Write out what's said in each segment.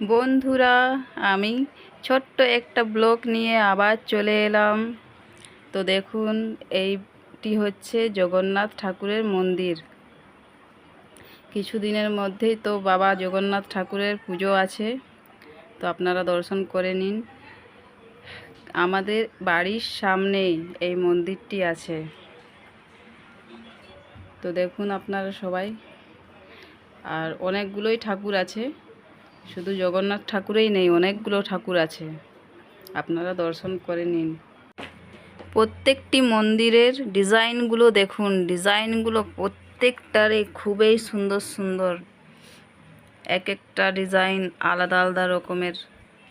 বন্ধুরা, আমি ছোট্ট একটা ব্লগ নিয়ে আবার চলে এলাম। তো দেখুন, এইটি হচ্ছে জগন্নাথ ঠাকুরের মন্দির। কিছুদিনের মধ্যেই তো বাবা জগন্নাথ ঠাকুরের পুজো আছে, তো আপনারা দর্শন করে নিন। আমাদের বাড়ির সামনেই এই মন্দিরটি আছে। তো দেখুন আপনারা সবাই, আর অনেকগুলোই ঠাকুর আছে। শুধু জগন্নাথ ঠাকুরেই নেই, অনেকগুলো ঠাকুর আছে। আপনারা দর্শন করে নিন। প্রত্যেকটি মন্দিরের ডিজাইনগুলো দেখুন। ডিজাইনগুলো প্রত্যেকটারই খুবই সুন্দর সুন্দর। এক একটা ডিজাইন আলাদা আলাদা রকমের।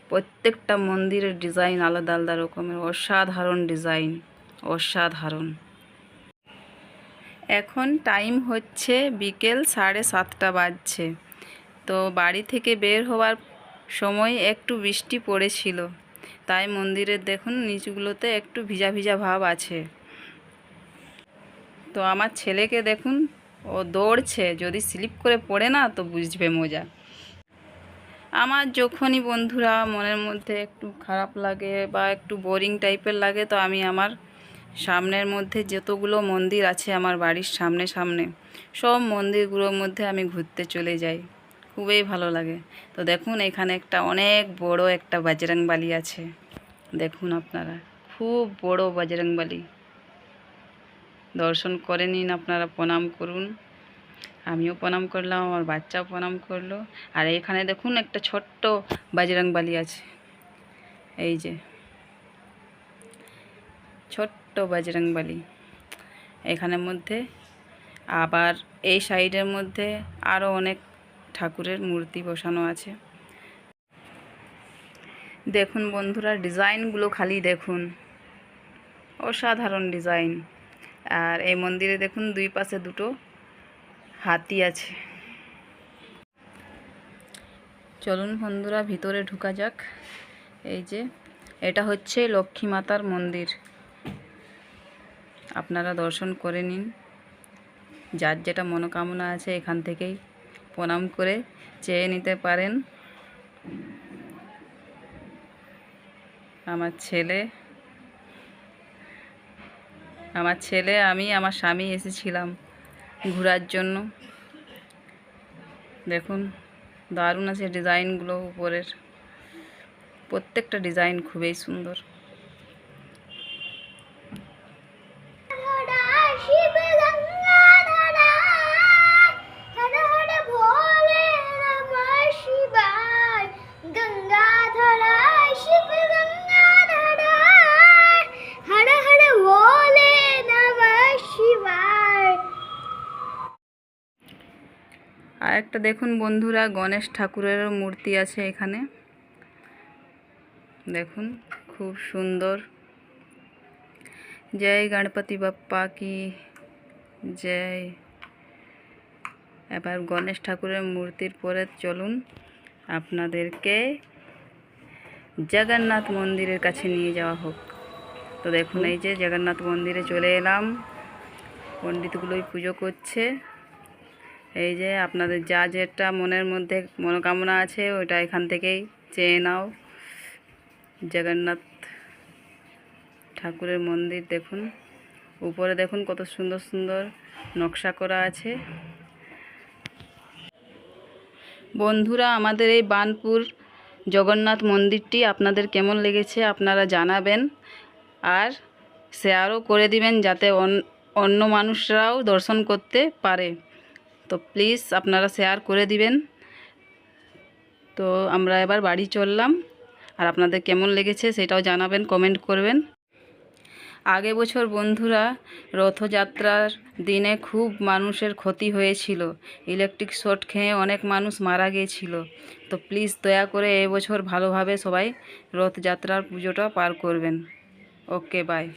প্রত্যেকটা মন্দিরের ডিজাইন আলাদা আলাদা রকমের। অসাধারণ ডিজাইন। অসাধারণ। এখন টাইম হচ্ছে বিকেল সাড়ে সাতটা বাজছে। তো বাড়ি থেকে বের হওয়ার সময় একটু বৃষ্টি পড়েছিল। তাই মন্দিরের দেখুন নিচগুলোতে একটু ভিজা ভিজা ভাব আছে। তো আমার ছেলেকে দেখুন, ও দৌড়ছে, যদি স্লিপ করে পড়ে না তো বুঝবে মজা। আমার যখনই বন্ধুরা মনের মধ্যে একটু খারাপ লাগে বা একটু বোরিং টাইপের লাগে, তো আমি আমার সামনের মধ্যে যতগুলো মন্দির আছে আমার বাড়ির সামনে সামনে, সব মন্দিরগুলোর মধ্যে আমি ঘুরতে চলে যাই। খুবই ভালো লাগে। তো দেখুন, এখানে একটা অনেক বড় একটা বাজরংবালি আছে। দেখুন আপনারা, খুব বড় বাজরংবালি দর্শন করে নিন, আপনারা প্রণাম করুন। আমিও প্রণাম করলাম, আমার বাচ্চাও প্রণাম করল। আর এখানে দেখুন, একটা ছোট্ট বাজরংবালি আছে। এই যে, ছোট্ট বাজরংবালি এখানের মধ্যে আবার এই সাইডের মধ্যে আরও অনেক ঠাকুরের মূর্তি বসানো আছে। দেখুন বন্ধুরা, ডিজাইনগুলো খালি দেখুন। অসাধারণ ডিজাইন। আর এই মন্দিরে দেখুন, দুই পাশে দুটো হাতি আছে। চলুন বন্ধুরা, ভিতরে ঢুকা যাক। এই যে, এটা হচ্ছে লক্ষ্মী মাতার মন্দির। আপনারা দর্শন করে নিন। যার যেটা মনোকামনা আছে এখান থেকেই প্রণাম করে চেয়ে নিতে পারেন। আমার ছেলে আমার ছেলে, আমি আমার স্বামী এসেছিলাম ঘোরার জন্য। দেখুন, দারুণ আছে ডিজাইনগুলো উপরের। প্রত্যেকটা ডিজাইন খুবই সুন্দর। আর একটা দেখুন বন্ধুরা, গণেশ ঠাকুরেরও মূর্তি আছে এখানে। দেখুন, খুব সুন্দর। জয় গণপতি বাপ্পা কি জয়। এবার গণেশ ঠাকুরের মূর্তির পরে চলুন আপনাদেরকে জগন্নাথ মন্দিরের কাছে নিয়ে যাওয়া হোক। তো দেখুন, এই যে জগন্নাথ মন্দিরে চলে এলাম। পণ্ডিতগুলোই পুজো করছে। এই যে আপনাদের যা যেটা মনের মধ্যে মনোকামনা আছে ওটা এখান থেকেই চেয়ে নাও। জগন্নাথ ঠাকুরের মন্দির দেখুন। উপরে দেখুন কত সুন্দর সুন্দর নকশা করা আছে। বন্ধুরা, আমাদের এই বানপুর জগন্নাথ মন্দিরটি আপনাদের কেমন লেগেছে আপনারা জানাবেন। আর শেয়ারও করে দিবেন যাতে অন- অন্য মানুষরাও দর্শন করতে পারে। তো প্লিজ আপনারা শেয়ার করে দিবেন। তো আমরা এবার বাড়ি চললাম। আর আপনাদের কেমন লেগেছে সেটাও জানাবেন, কমেন্ট করবেন। আগে বছর বন্ধুরা রথযাত্রার দিনে খুব মানুষের ক্ষতি হয়েছিল। ইলেকট্রিক শর্ট খেয়ে অনেক মানুষ মারা গিয়েছিল। তো প্লিজ দয়া করে এবছর ভালোভাবে সবাই রথযাত্রার পুজোটা পার করবেন। Okay, bye.